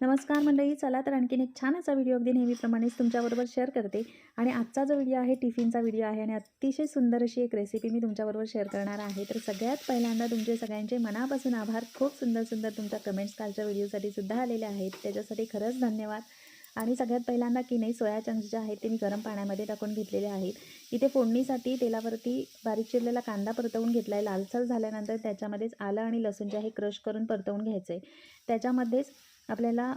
नमस्कार मंडळी चला तर आणखीन एक छान असा व्हिडिओ अगदी नेहमीप्रमाणेच तुमच्याबरोबर शेअर करते. आणि आजचा जो व्हिडिओ आहे टिफिनचा व्हिडिओ आहे आणि अतिशय सुंदर अशी एक रेसिपी मी तुमच्याबरोबर शेअर करणार आहे. तर सगळ्यात पहिल्यांदा तुमचे सगळ्यांचे मनापासून आभार. खूप सुंदर सुंदर तुमच्या कमेंट्स कालच्या व्हिडिओसाठी सुद्धा आलेले आहेत. त्याच्यासाठी खरंच धन्यवाद. आणि सगळ्यात पहिल्यांदा की नाही सोया चंक्स जे आहेत ते मी गरम पाण्यामध्ये टाकून घेतलेले आहेत. इथे फोडणीसाठी तेलावरती बारीक चिरलेला कांदा परतवून घेतला आहे लालसर झाल्यानंतर त्याच्यामध्येच आलं आणि लसूण जे आहे क्रश करून परतवून घ्यायचं आहे त्याच्यामध्येच आपल्याला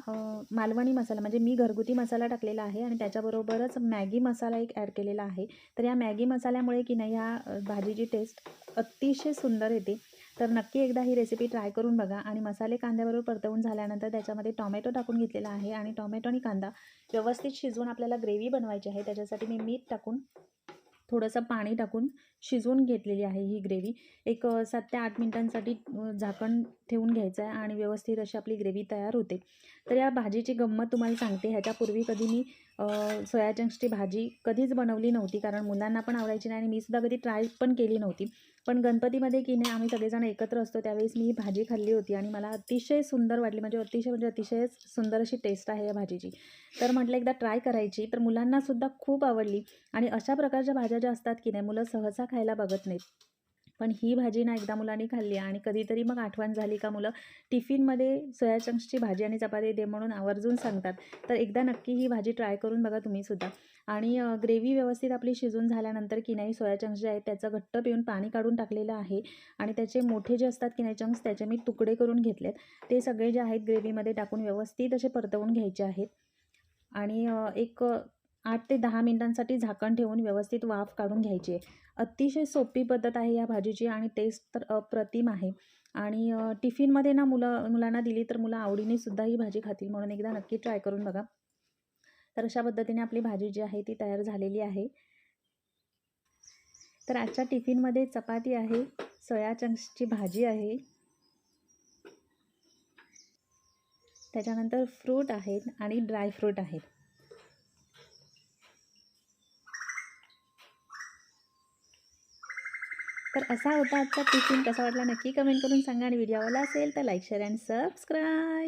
मालवणी मसाला म्हणजे मी घरगुती मसाला टाकलेला आहे आणि त्याच्याबरोबरच मॅगी मसाला एक ॲड केलेला आहे. तर या मॅगी मसाल्यामुळे की नाही ह्या भाजीची टेस्ट अतिशय सुंदर येते. तर नक्की एकदा ही रेसिपी ट्राय करून बघा आणि मसाले कांद्याबरोबर परतवून झाल्यानंतर त्याच्यामध्ये टॉमॅटो टाकून घेतलेला आहे आणि टॉमॅटो आणि कांदा व्यवस्थित शिजवून आपल्याला ग्रेव्ही बनवायची आहे. त्याच्यासाठी मी मीठ टाकून थोडंसं पाणी टाकून शिजवून घेतलेली आहे ही ग्रेव्ही. एक सात ते आठ मिनटांसाठी झाकण ठेवून घ्यायचं आहे आणि व्यवस्थित अशी आपली ग्रेव्ही तयार होते. तर या भाजीची गंमत तुम्हाला सांगते. ह्याच्यापूर्वी कधी मी सोया चंक्सची भाजी कधीच बनवली नव्हती कारण मुलांना पण आवडायची नाही आणि मी सुद्धा कधी ट्राय पण केली नव्हती. पण गणपतीमध्ये की नाही आम्ही सगळेजण एकत्र असतो त्यावेळेस मी ही भाजी खाल्ली होती आणि मला अतिशय सुंदर वाटली. म्हणजे अतिशय म्हणजे अतिशय सुंदर अशी टेस्ट आहे या भाजीची. तर म्हटलं एकदा ट्राय करायची तर मुलांनासुद्धा खूप आवडली. आणि अशा प्रकारच्या भाज्या ज्या असतात की नाही मुलं सहसा खायला बघत नाहीत. पण ही भाजी ना एकदा मुलांनी खाल्ली आणि कधीतरी मग आठवण झाली का मुलं टिफिनमध्ये सोया चंक्सची भाजी आणि चपाती दे म्हणून आवर्जून सांगतात. तर एकदा नक्की ही भाजी ट्राय करून बघा तुम्हीसुद्धा आणि ग्रेव्ही व्यवस्थित आपली शिजून झाल्यानंतर की नाही सोया चंक्स जे आहेत त्याचं घट्ट पिऊन पाणी काढून टाकलेलं आहे आणि त्याचे मोठे जे असतात की नाही चंक्स त्याचे मी तुकडे करून घेतलेत. ते सगळे जे आहेत ग्रेव्हीमध्ये टाकून व्यवस्थित असे परतवून घ्यायचे आहेत. आणि एक आठ ते दहा मिनिटांसाठी झाकण ठेवून व्यवस्थित वाफ काढून घ्यायची आहे. अतिशय सोपी पद्धत आहे या भाजीची आणि टेस्ट तर अप्रतिम आहे. आणि टिफिनमध्ये ना मुलं मुलांना दिली तर मुलं आवडीने सुद्धा ही भाजी खातील म्हणून एकदा नक्की ट्राय करून बघा. तर अशा पद्धतीने आपली भाजी जी आहे ती तयार झालेली आहे. तर आजच्या टिफिनमध्ये चपाती आहे सोया चंक्सची भाजी आहे. त्याच्यानंतर फ्रूट आहेत आणि ड्राय फ्रूट आहेत. तर असा होता आजचा टिफिन. कसा वाटला नक्की कमेंट करून सांगा आणि व्हिडिओ आवडला असेल तर लाईक शेअर अँड सबस्क्राईब.